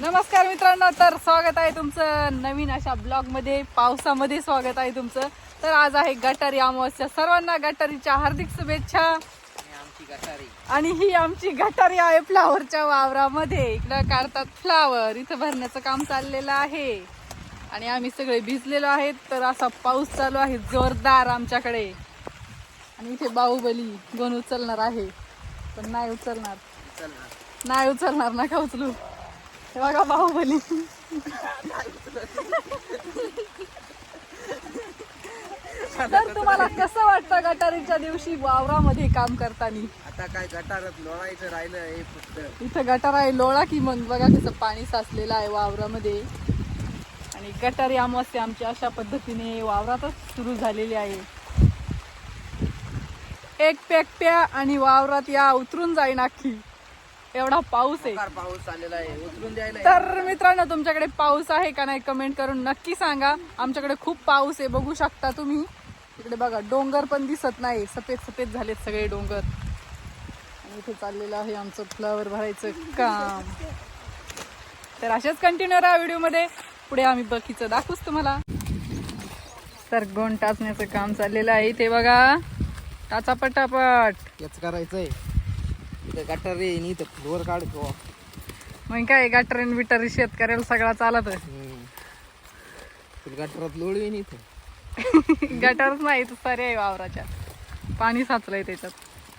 नमस्कार मित्रांनो तर स्वागत आहे तुमचं नवीन अशा ब्लॉगमध्ये पावसामध्ये स्वागत आहे तुमचं. तर आज आहे गटारी अमावस्या. सर्वांना गटारीच्या हार्दिक शुभेच्छा. आमची गटारी आणि ही आमची गटारी आहे फ्लावरच्या वावरामध्ये. इकडं काढतात फ्लावर. इथं भरण्याचं काम चाललेलं आहे. आणि आम्ही सगळे भिजलेलो आहेत तर असा पाऊस चालू आहे जोरदार आमच्याकडे. आणि इथे बाहुबली गोण उचलणार आहे. पण नाही उचलणार. नाही उचलणार नका उचलू. हे बघा बाहुबली तर तुम्हाला कसं वाटतं गटारीच्या दिवशी वावरामध्ये काम करताना? आता काय गटारात लोळायचं राहिलं हे फक्त. इथं गटार आहे लोळा की मग बघा कसं पाणी साचलेलं आहे वावरामध्ये. आणि गटारी अमावस्या आमची अशा पद्धतीने वावरातच सुरू झालेली आहे. एक पॅक प्या आणि वावरात या उतरून जाईन अख्खी एवढा पाऊस आहे. पाऊस आलेला आहे उतरून द्यायला तर मित्रांनो तुमच्याकडे पाऊस आहे का नाही कमेंट करून नक्की सांगा. आमच्याकडे खूप पाऊस आहे बघू शकता तुम्ही. इकडे बघा डोंगर पण दिसत नाही. सफेद सफेद झालेत सगळे डोंगर. आणि इथे चाललेलं आहे आमचं फ्लावर भरायचं काम. तर असेच कंटिन्यू राहा व्हिडिओमध्ये. पुढे आम्ही बाकीचं दाखवूच तुम्हाला. तर गोंड टाचण्याचं काम चाललेलं आहे. इथे बघा टाचा पटापट याच करायचंय. गटार आणि इथं फ्लोअर काढतो. मग काय गटरेन बिटर शेतकऱ्याला सगळा चालत गटारात लोळवीन इथं. गटारच नाही तर सारे आहे वावराच्या. पाणी साचलंय त्याच्यात.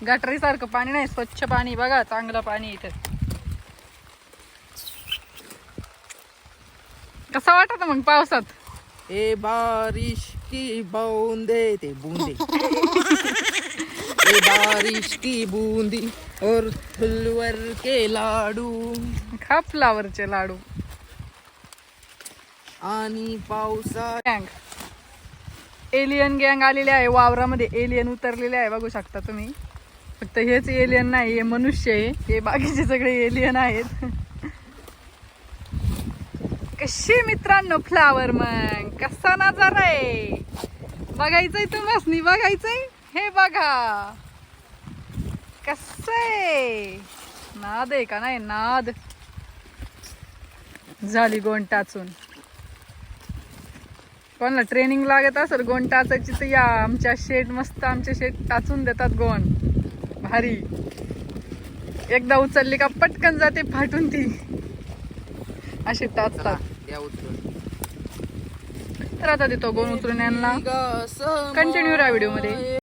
गटारी सारखं पाणी नाही स्वच्छ पाणी बघा चांगलं पाणी इथे. कसं वाटत मग पावसात? ए बारिश की बूंदे ते बूंदे. बारिश की बूंदी और फुलवर के लाडू। खा फ्लावरचे लाडू. आणि पावसा गँग एलियन गँग आलेले आहे वावरामध्ये एलियन उतरलेले आहे बघू शकता तुम्ही. फक्त हेच एलियन नाही हे मनुष्य आहे. हे बाकीचे सगळे एलियन आहेत. कशी मित्रांनो फ्लावर मग? कसा नजारा आहे? बघायचंय तुम्हाला बघायचंय? हे बघा. कस आहे नाद आहे का नाही नाद झाली गोंड टाचून. कोणाला ट्रेनिंग लागत असेल गोण टाचायची तर या आमच्या शेट मस्त आमचे शेट टाचून देतात गोण भारी. एकदा उचलली का पटकन जाते फाटून ती. अशी टाचतात. या उतरून तर आता देतो गोण उचलून यांना. कंटिन्यू राहा व्हिडिओमध्ये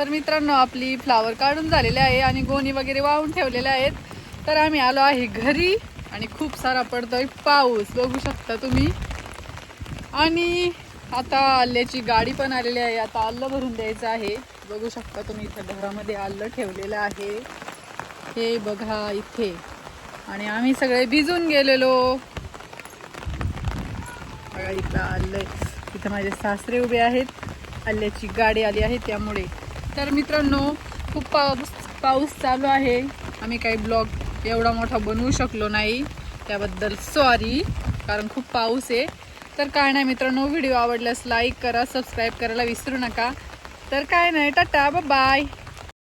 तर मित्रांनो आपली फ्लावर काढून झालेली आहे आणि गोणी वगैरे वाहून ठेवलेले आहेत. तर आम्ही आलो आहे घरी आणि खूप सारा पडतोय पाऊस बघू शकता तुम्ही. आणि आता आल्याची गाडी पण आलेली आहे आता आलं भरून द्यायचं आहे. बघू शकता तुम्ही इथं घरामध्ये आलं ठेवलेलं आहे. हे बघा इथे. आणि आम्ही सगळे भिजून गेलेलो. बघा इथं आलं इथं माझे सासरे उभे आहेत. आल्याची गाडी आली आहे त्यामुळे. तर मित्रांनो खूप पाऊस पाऊस चालू आहे. आम्ही काही ब्लॉग एवढा मोठा बनवू शकलो नाही. त्याबद्दल सॉरी कारण खूप पाऊस आहे. तर काय नाही मित्रांनो व्हिडिओ आवडल्यास लाईक करा सबस्क्राईब करायला विसरू नका. तर काय नाही टाटा बाय